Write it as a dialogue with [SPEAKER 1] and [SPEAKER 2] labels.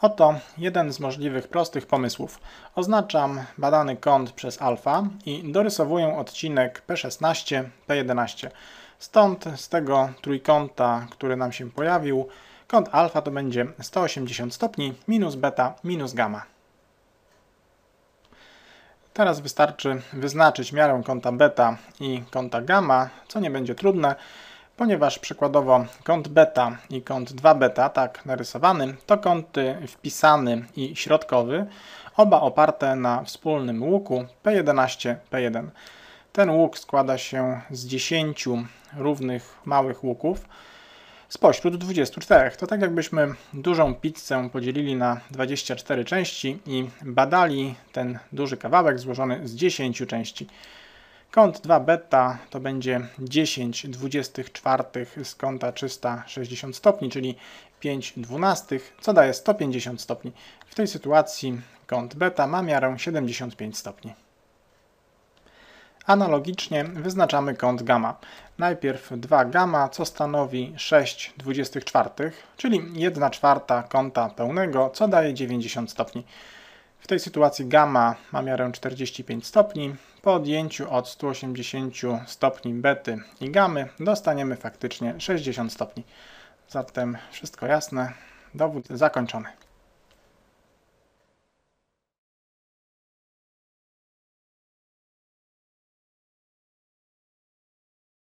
[SPEAKER 1] Oto jeden z możliwych prostych pomysłów. Oznaczam badany kąt przez alfa i dorysowuję odcinek P16, P11. Stąd z tego trójkąta, który nam się pojawił, kąt alfa to będzie 180 stopni minus beta minus gamma. Teraz wystarczy wyznaczyć miarę kąta beta i kąta gamma, co nie będzie trudne, ponieważ przykładowo kąt beta i kąt 2 beta, tak narysowany, to kąty wpisany i środkowy, oba oparte na wspólnym łuku P11, P1. Ten łuk składa się z 10 równych małych łuków spośród 24. To tak jakbyśmy dużą pizzę podzielili na 24 części i badali ten duży kawałek złożony z 10 części. Kąt 2 beta to będzie 10 24 z kąta 360 stopni, czyli 5 dwunastych, co daje 150 stopni. W tej sytuacji kąt beta ma miarę 75 stopni. Analogicznie wyznaczamy kąt gamma. Najpierw 2 gamma, co stanowi 6 24, czyli 1 czwarta kąta pełnego, co daje 90 stopni. W tej sytuacji gamma ma miarę 45 stopni. Po odjęciu od 180 stopni bety i gamy dostaniemy faktycznie 60 stopni. Zatem wszystko jasne, dowód zakończony.